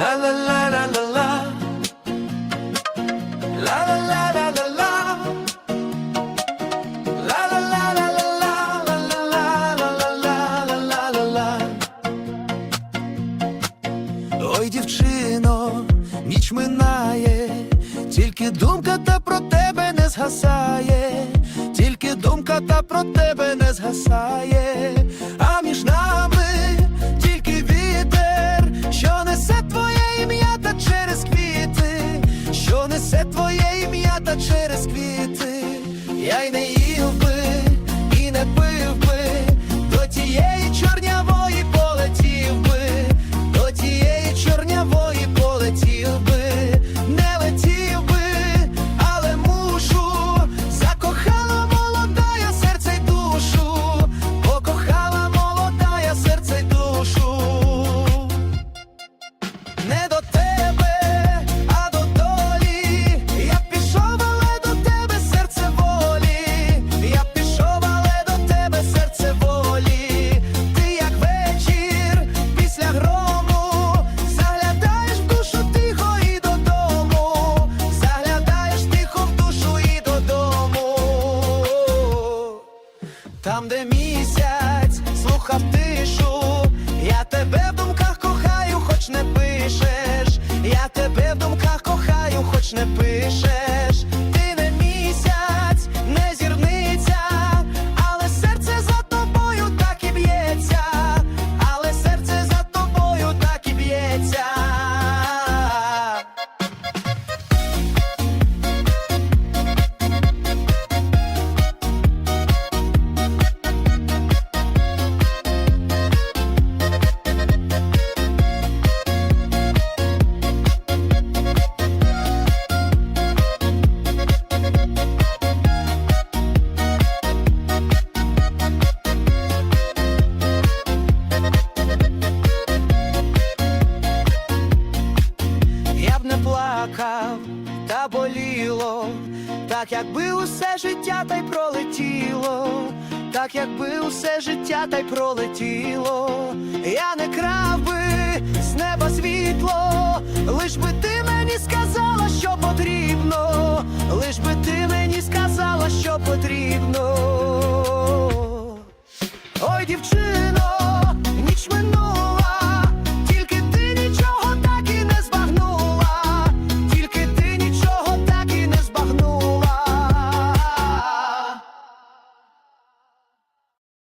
La la la la la la. La la la la la. Ой, дівчино, ніч минає, тільки думка та про тебе не згасає, тільки думка та про тебе не згасає, несе твоє ім'я та через квіти, я й не Там, де місяць слухав тишу, я тебе в думках кохаю, хоч не пишеш. Я тебе в думках кохаю, хоч не пишеш. Плакав, та боліло, так якби усе життя та й пролетіло, так якби усе життя та й пролетіло, я не крав би з неба світло, лиш би ти мені сказала, що потрібно, лиш би ти мені сказала, що потрібно.